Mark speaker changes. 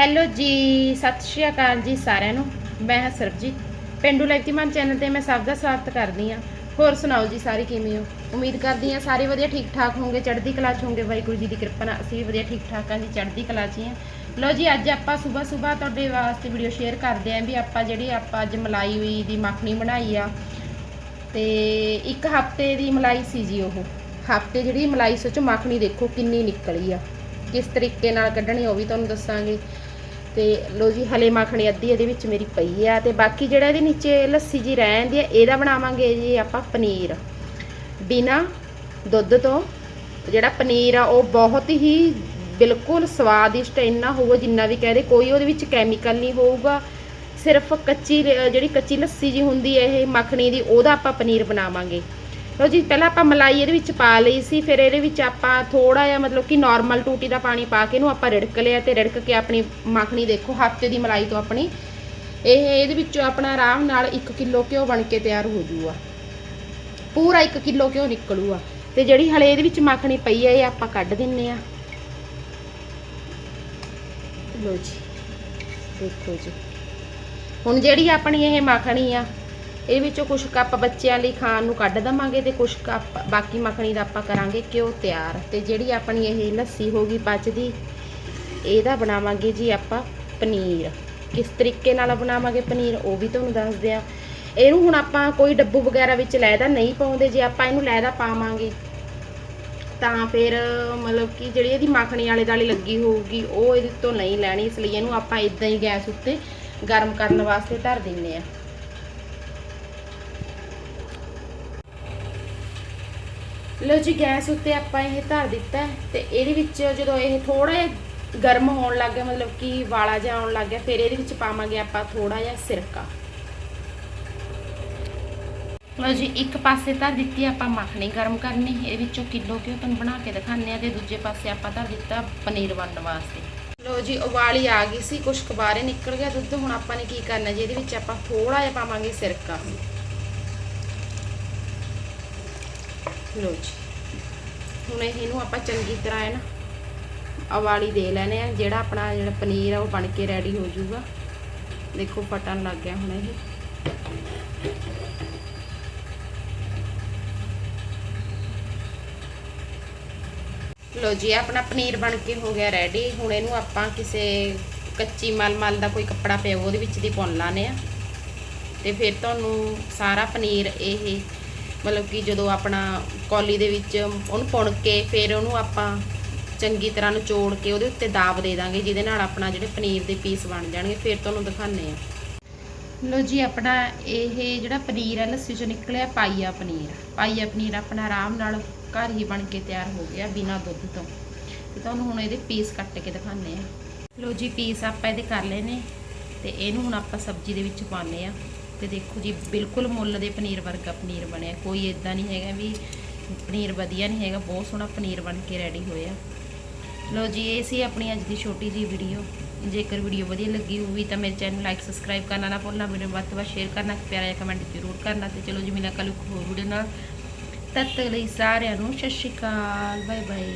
Speaker 1: Hello ਜੀ, ਸਤਿ ਸ਼੍ਰੀ ਅਕਾਲ ਜੀ ਸਾਰਿਆਂ ਨੂੰ। ਮੈਂ ਹਾਂ ਸਰਬਜੀਤ। ਪਿੰਡੂ ਲੈਕਤੀਮਾਨ ਚੈਨਲ ਤੇ ਮੈਂ ਸਭ ਦਾ ਸਵਾਗਤ ਕਰਦੀ ਹਾਂ। ਹੋਰ ਸੁਣਾਓ ਜੀ ਸਾਰੇ ਕਿਵੇਂ ਹੋ? ਉਮੀਦ ਕਰਦੀ ਹਾਂ ਸਾਰੇ ਵਧੀਆ ਠੀਕ ਠਾਕ ਹੋਵੋਗੇ ਚੜ੍ਹਦੀ ਕਲਾ 'ਚ ਹੋਵੋਗੇ ਵਾਹਿਗੁਰੂ ਜੀ ਦੀ ਕਿਰਪਾ ਨਾਲ ਅਸੀਂ ਵੀ ਵਧੀਆ ਠੀਕ ਠਾਕ ਹਾਂ ਜੀ, ਚੜ੍ਹਦੀ ਕਲਾ 'ਚ ਹੀ ਹਾਂ। ਲਓ ਜੀ, ਅੱਜ ਆਪਾਂ ਸਵੇਰ ਸਵੇਰ ਤੁਹਾਡੇ ਵਾਸਤੇ ਵੀਡੀਓ ਸ਼ੇਅਰ ਕਰਦੇ ਆਂ ਵੀ ਆਪਾਂ ਜਿਹੜੀ ਆਪਾਂ ਅੱਜ ਮਲਾਈ ਹੋਈ ਦੀ ਮੱਖਣੀ ਬਣਾਈ ਆ ਤੇ ਇੱਕ ਹਫ਼ਤੇ ਦੀ ਮਲਾਈ ਸੀ ਜੀ ਉਹ। ਹਫ਼ਤੇ ਜਿਹੜੀ ਮਲਾਈ ਸੋਚ ਮੱਖਣੀ ਦੇਖੋ ਕਿੰਨੀ ਨਿਕਲੀ ਆ। ਕਿਸ ਤਰੀਕੇ ਨਾਲ ਕੱਢਣੀ ਉਹ ਵੀ ਤੁਹਾਨੂੰ ਦੱਸਾਂਗੇ। ਤੇ ਲੋ ਜੀ, ਹਲੇ ਮੱਖਣੀ ਅੱਧੀ ਇਹਦੇ ਵਿੱਚ ਮੇਰੀ ਪਈ ਆ ਤੇ ਬਾਕੀ ਜਿਹੜਾ ਇਹਦੇ ਨੀਚੇ ਲੱਸੀ ਜੀ ਰਹਿ ਜਾਂਦੀ ਆ, ਇਹਦਾ ਬਣਾਵਾਂਗੇ ਜੀ ਆਪਾਂ ਪਨੀਰ। ਬਿਨਾ ਦੁੱਧ ਤੋਂ, ਜਿਹੜਾ ਪਨੀਰ ਆ, ਉਹ ਬਹੁਤ ਹੀ ਬਿਲਕੁਲ ਸਵਾਦਿਸ਼ਟ ਇੰਨਾ ਹੋਊਗਾ ਜਿੰਨਾ ਵੀ ਕਹਦੇ, ਕੋਈ ਉਹਦੇ ਵਿੱਚ ਕੈਮੀਕਲ ਨਹੀਂ ਹੋਊਗਾ। ਸਿਰਫ ਕੱਚੀ, ਜਿਹੜੀ ਕੱਚੀ ਲੱਸੀ ਜੀ ਹੁੰਦੀ ਹੈ ਇਹ ਮੱਖਣੀ ਦੀ, ਉਹਦਾ ਆਪਾਂ ਪਨੀਰ ਬਣਾਵਾਂਗੇ। ਲਓ ਜੀ, ਪਹਿਲਾਂ ਆਪਾਂ ਮਲਾਈ ਇਹਦੇ ਵਿੱਚ ਪਾ ਲਈ ਸੀ, ਫਿਰ ਇਹਦੇ ਵਿੱਚ ਆਪਾਂ ਥੋੜਾ ਜਿਹਾ ਮਤਲਬ ਕਿ ਨਾਰਮਲ ਟੂਟੀ ਦਾ ਪਾਣੀ ਪਾ ਕੇ ਇਹਨੂੰ ਆਪਾਂ ਰਿੜਕ ਲਿਆ ਤੇ ਰਿੜਕ ਕੇ ਆਪਣੀ ਮੱਖਣੀ ਦੇਖੋ ਹਫ਼ਤੇ ਦੀ ਮਲਾਈ ਤੋਂ ਆਪਣੀ। ਇਹ, ਇਹਦੇ ਵਿੱਚੋਂ ਆਪਣਾ ਆਰਾਮ ਨਾਲ 1 ਕਿਲੋ ਘਿਓ ਬਣ ਕੇ ਤਿਆਰ ਹੋ ਜੂਗਾ। ਪੂਰਾ 1 ਕਿਲੋ ਘਿਓ ਨਿਕਲੂਗਾ। ਤੇ ਜਿਹੜੀ ਹਲੇ ਇਹਦੇ ਵਿੱਚ ਮੱਖਣੀ ਪਈ ਹੈ, ਇਹ ਆਪਾਂ ਕੱਢ ਦਿੰਨੇ ਆ। ਲੋ ਜੀ, ਦੇਖੋ ਜੀ। ਹੁਣ ਜਿਹੜੀ ਆਪਣੀ ਇਹ ਮੱਖਣੀ ਆ ਇਹ ਵਿੱਚੋਂ ਕੁਝ ਕੱਪ ਬੱਚਿਆਂ ਲਈ ਖਾਣ ਨੂੰ ਕੱਢ ਦਵਾਂਗੇ ਤੇ ਕੁਝ ਕੱਪ ਬਾਕੀ ਮੱਖਣੀ ਦਾ ਆਪਾਂ ਕਰਾਂਗੇ ਘਿਓ ਤਿਆਰ। ਤੇ ਜਿਹੜੀ ਆਪਣੀ ਇਹ ਲੱਸੀ ਹੋਗੀ ਬਚਦੀ ਇਹਦਾ ਬਣਾਵਾਂਗੇ ਜੀ ਆਪਾਂ ਪਨੀਰ। ਕਿਸ ਤਰੀਕੇ ਨਾਲ ਬਣਾਵਾਂਗੇ ਪਨੀਰ, ਉਹ ਵੀ ਤੁਹਾਨੂੰ ਦੱਸਦੇ ਆ। ਇਹਨੂੰ ਹੁਣ ਆਪਾਂ ਕੋਈ ਡੱਬੂ ਵਗੈਰਾ ਵਿੱਚ ਲੈਦਾ ਨਹੀਂ ਪਾਉਂਦੇ, ਜੇ ਆਪਾਂ ਇਹਨੂੰ ਲੈਦਾ ਪਾਵਾਂਗੇ। ਤਾਂ ਫਿਰ ਮਤਲਬ ਕਿ ਜਿਹੜੀ ਇਹਦੀ ਮੱਖਣੀ ਵਾਲੇ ਦਾਲੀ ਲੱਗੀ ਹੋਊਗੀ, ਉਹ ਇਹਦੇ ਤੋਂ ਨਹੀਂ ਲੈਣੀ, ਇਸ ਲਈ ਇਹਨੂੰ ਆਪਾਂ ਇਦਾਂ ਹੀ ਗੈਸ ਉੱਤੇ ਗਰਮ ਕਰਨ ਵਾਸਤੇ ਧਰ ਦਿੰਨੇ ਆ। ਲੋ ਜੀ, ਗੈਸ ਉੱਤੇ ਆਪਾਂ ਇਹ ਧਰ ਦਿੱਤਾ ਤੇ ਇਹਦੇ ਵਿੱਚ ਜਦੋਂ ਇਹ ਥੋੜਾ ਜਿਹਾ ਗਰਮ ਹੋਣ ਲੱਗ ਗਿਆ, ਮਤਲਬ ਕਿ ਵਾਲਾ ਜਿਹਾ ਆਉਣ ਲੱਗ ਗਿਆ, ਫਿਰ ਇਹਦੇ ਵਿੱਚ ਪਾਵਾਂਗੇ ਆਪਾਂ ਥੋੜਾ ਜਿਹਾ ਸਿਰਕਾ। ਲੋ ਜੀ, ਇੱਕ ਪਾਸੇ ਧਰ ਦਿੱਤੀ, ਆਪਾਂ ਮੱਖਣੀ ਗਰਮ ਕਰਨੀ। ਇਹਦੇ ਵਿੱਚੋਂ ਕਿਲੋ ਘਿਓ ਤੁਹਾਨੂੰ ਬਣਾ ਕੇ ਦਿਖਾਉਂਦੇ ਆ ਤੇ ਦੂਜੇ ਪਾਸੇ ਆਪਾਂ ਧਰ ਦਿੱਤਾ ਪਨੀਰ ਬਣਨ ਵਾਸਤੇ। ਲੋ ਜੀ, ਉਬਾਲੀ ਆ ਗਈ ਸੀ, ਕੁਛ ਕੁ ਨਿਕਲ ਗਿਆ ਦੁੱਧ। ਹੁਣ ਆਪਾਂ ਨੇ ਕੀ ਕਰਨਾ ਜੀ, ਇਹਦੇ ਵਿੱਚ ਆਪਾਂ ਥੋੜਾ ਜਿਹਾ ਪਾਵਾਂਗੇ ਸਿਰਕਾ। ਲੋ ਜੀ। ਹੁਣ ਇਹਨੂੰ ਆਪਾਂ ਚੰਗੀ ਤਰ੍ਹਾਂ ਹੈ ਨਾ ਅਵਾਲੀ ਦੇ ਲੈਣੇ ਆ। ਜਿਹੜਾ ਆਪਣਾ ਜਿਹੜਾ ਪਨੀਰ ਆ ਉਹ ਬਣ ਕੇ ਰੈਡੀ ਹੋ ਜਾਊਗਾ। ਦੇਖੋ ਫਟਣ ਲੱਗ ਗਿਆ ਹੁਣ ਇਹ। ਲੋ ਜੀ ਆਪਣਾ ਪਨੀਰ ਬਣ ਕੇ ਹੋ ਗਿਆ ਰੈਡੀ ਹੁਣ ਇਹਨੂੰ ਆਪਾਂ ਕਿਸੇ ਕੱਚੀ ਮਲ ਮਲ ਦਾ ਕੋਈ ਕੱਪੜਾ ਪਿਆ, ਉਹਦੇ ਵਿੱਚ ਦੀ ਪੁੰਨ ਲਾਣੇ ਆ। ਤੇ ਫਿਰ ਤੁਹਾਨੂੰ ਸਾਰਾ ਪਨੀਰ ਇਹ ਮਤਲਬ ਕਿ ਜਦੋਂ ਆਪਣਾ ਕੌਲੀ ਦੇ ਵਿੱਚ ਉਹਨੂੰ ਪੁਣ ਕੇ ਫਿਰ ਉਹਨੂੰ ਆਪਾਂ ਚੰਗੀ ਤਰ੍ਹਾਂ ਨਿਚੋੜ ਕੇ ਉਹਦੇ ਉੱਤੇ ਦਾਬ ਦੇ ਦਾਂਗੇ, ਜਿਹਦੇ ਨਾਲ ਆਪਣਾ ਜਿਹੜੇ ਪਨੀਰ ਦੇ ਪੀਸ ਬਣ ਜਾਣਗੇ, ਫਿਰ ਤੁਹਾਨੂੰ ਦਿਖਾਣੇ ਆ ਲੋ ਜੀ, ਆਪਣਾ ਇਹ ਜਿਹੜਾ ਪਨੀਰ ਹੈ, ਲੱਸੀ ਚੋਂ ਨਿਕਲਿਆ ਪਾਈਆ ਪਨੀਰ। ਪਾਈਆ ਪਨੀਰ ਆਪਣਾ ਆਰਾਮ ਨਾਲ ਘਰ ਹੀ ਬਣ ਕੇ ਤਿਆਰ ਹੋ ਗਿਆ ਬਿਨਾਂ ਦੁੱਧ ਤੋਂ। ਤੇ ਤੁਹਾਨੂੰ ਹੁਣ ਇਹਦੇ ਪੀਸ ਕੱਟ ਕੇ ਦਿਖਾਣੇ ਆ ਲੋ ਜੀ, ਪੀਸ ਆਪਾਂ ਇਹਦੇ ਕਰ ਲਏ ਨੇ ਤੇ ਇਹਨੂੰ ਹੁਣ ਆਪਾਂ ਸਬਜ਼ੀ ਦੇ ਵਿੱਚ ਪਾਉਂਦੇ ਆ ਤੇ ਦੇਖੋ ਜੀ, ਬਿਲਕੁਲ ਮੁੱਲ ਦੇ ਪਨੀਰ ਵਰਗਾ ਪਨੀਰ ਬਣਿਆ। ਕੋਈ ਇਦਾਂ ਨਹੀਂ ਹੈਗਾ ਵੀ ਪਨੀਰ ਵਧੀਆ ਨਹੀਂ ਹੈਗਾ, ਬਹੁਤ ਸੋਹਣਾ ਪਨੀਰ ਬਣ ਕੇ ਰੈਡੀ ਹੋਇਆ। ਲੋ ਜੀ, ਇਹ ਸੀ ਆਪਣੀ ਅੱਜ ਦੀ ਛੋਟੀ ਜੀ ਵੀਡੀਓ ਜੇਕਰ ਵੀਡੀਓ ਵਧੀਆ ਲੱਗੀ ਹੋਵੇ ਤਾਂ ਮੇਰੇ ਚੈਨਲ ਲਾਈਕ ਸਬਸਕ੍ਰਾਈਬ ਕਰਨਾ ਨਾ ਭੁੱਲਣਾ ਵੀਡੀਓ ਵੱਧ ਤੋਂ ਵੱਧ ਸ਼ੇਅਰ ਕਰਨਾ ਤੇ ਪਿਆਰਾ ਜਿਹਾ ਕਮੈਂਟ ਜ਼ਰੂਰ ਕਰਨਾ ਤੇ ਚਲੋ ਜੀ ਮਿਲਾਂ ਕੱਲ ਇੱਕ ਹੋਰ ਵੀਡੀਓ ਨਾਲ। ਤਦ ਤੱਕ ਲਈ ਸਾਰਿਆਂ ਨੂੰ ਸਤਿ ਸ਼੍ਰੀ ਅਕਾਲ ਬਾਏ ਬਾਏ